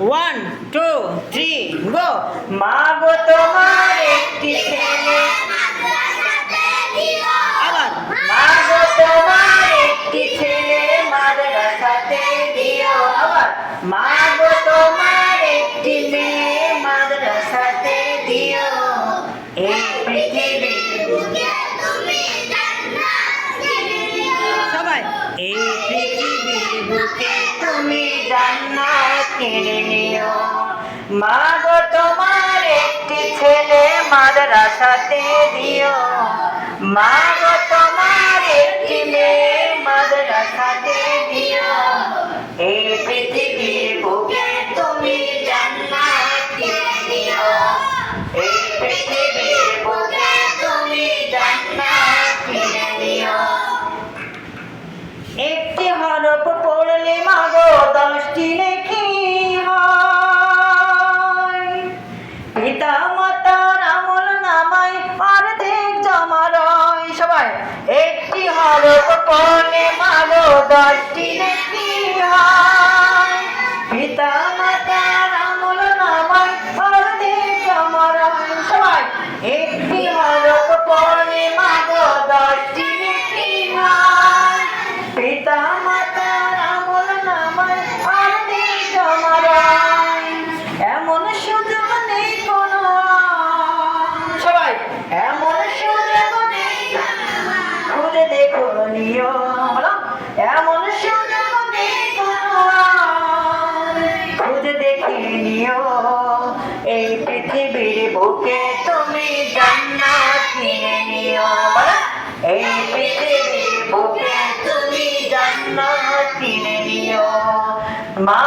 One two three go মা গো তোমার একটি ছেলে। আবার। মা গো তোমার একটি ছেলে মাদ্রাসাতে দিও। আবার। মা গো তোমার একটি মেয়ে মাদ্রাসাতে দিও। এই কিনে নিও। মা গো তোমার একটি ছেলে মাদ্রাসাতে দিও। মা গো তোমার একটি মেয়ে মাদ্রাসাতে দিও। এই পৃথিবীর বুকে তুমি জান্নাত নিও। এই পৃথিবীর বুকে তুমি জান্নাত নিও। একটি হরফ পড়লে মাগো, দশটি নেকি একটি হরফ পড়লে মাগো দশটি হয়। পিতা মাতার আমল নামায় অর্ধেক জমা রয় সবাই খুঁজে দেখো নিও বলো এমন সুযোগ খুঁজে দেখে নিও, এই পৃথিবীর বুকে তুমি জান্নাত কিনে নিও। এই পৃথিবীর বুকে তুমি জান্নাত কিনে নিও। মা